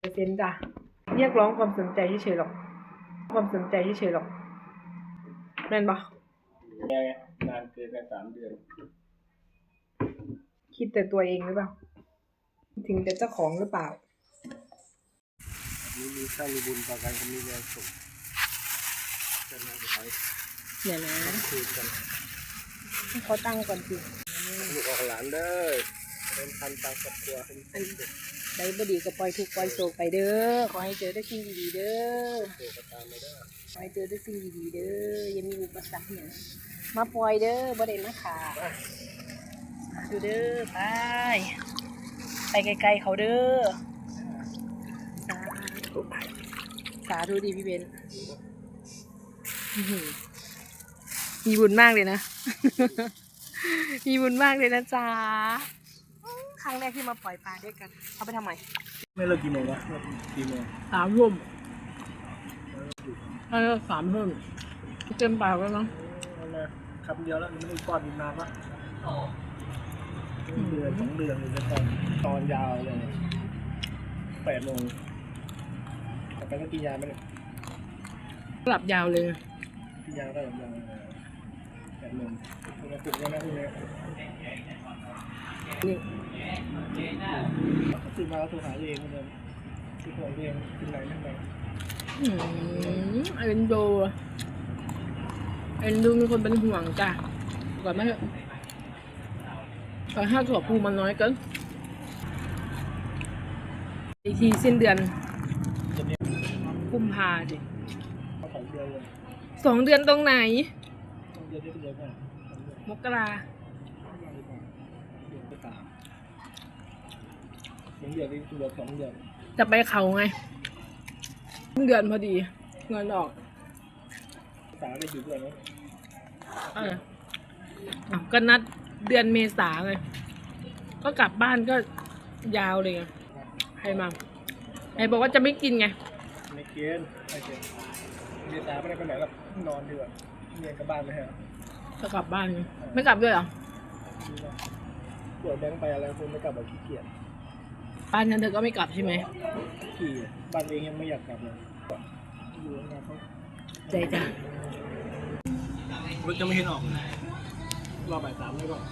เปอร์เซ็นต์จ้ะเรียกร้องความสนใจเฉยๆหรอก ความสนใจเฉยๆหรอก แม่นปะแกนานเกินกันสามเดือน คิดแต่ตัวเองหรือเปล่า ถึงแต่เจ้าของหรือเปล่ามีมีข้ามีบุญต่อกันก็มีแรงสุขจะนั่งไปเดี๋ยวนะคุยกันให้เขาตั้งก่อนสิลูกออกหลานเด้อเป็นพันตามครอบครัวเป็นอัน ได้บดีก็ปล่อยทุกปล่อยโศกไปเด้อ ขอให้เจอได้สิ่งดีๆเด้อ ขอให้เจอได้สิ่งดีๆเด้อ อยังมีอุปสรรคเนี่ยมาปล่อยเด้อบ่ได้มาขาดูเด้อ ไป ไปไกลๆเขาเด้อ สาธุสาธุดีพี่เบนมีบุญมากเลยนะ มีบุญมากเลยนะจ๊ะ ครั้งแรกที่มาปล่อยปลาด้วยกันเอาไปทำไมไม่เลิกกี่โมงวะเลิกกี่โมงสามทุ่มเออสามทุ่มเต็มปากแล้วเนาะนั่นแหละคำเดียวแล้วมันไม่ได้ก้อนดินน้ำละเดือนสองเดือนเลยจะตอนตอนยาวเลยแปดโมงแต่ไปก็กินยาไม่ได้หลับยาวเลยกินยาได้หรือยังแปดโมงคุณมาปลุกแล้วนะคุณเนี่ย นี่ ตื่นมาแล้วโทรหาตัวเองเหมือนเดิมคือตัวเองกินอะไรนั่นไปอืมเอ็นดูเอ็นดูมีคนเป็นห่วงจ้ะก่อนไหมเถอะแต่ถ้าถั่วปูมันน้อยเกินอีกทีสิ้นเดือนจะเนี่ยกุมภาดิเขาสองเดือนเลยสองเดือนตรงไหนสองเดือนได้เป็นเดือนก่อนสองเดือน มกรา เดือนก็ตาม สองเดือนนี่เหลือสองเดือนจะไปเขาไงสิ้นเดือนพอดีเงินออกสามได้อยู่ด้วยนะเอออะก็นัดเดือนเมษาเลยก็กลับบ้านก็ยาวเลยไงใครมาไอ้บอกว่าจะไม่กินไง ไม่เกณฑ์ไม่เกณฑ์เรียนตาไม่ได้ไปไหนหรอกนอนดีกว่าเรียนกับบ้านเลยฮะจะกลับบ้านไงไม่กลับด้วยเหรอตรวจแบงค์ไปอะไรคนไม่กลับแบบขี้เกียจ บ้านนั้นเธอก็ไม่กลับใช่ไหมขี้บ้านเองยังไม่อยากกลับเลยอยู่งานเขาใจจ้ะรถจะไม่เห็นออกเลยรอบ่ายสามไม่ก่อน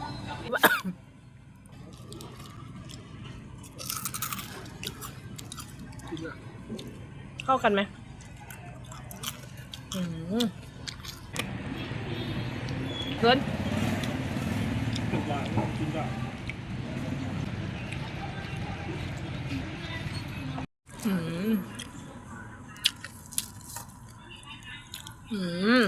กินอะเข้ากันไหมอืมเกินกินได้กินได้ อืมอืม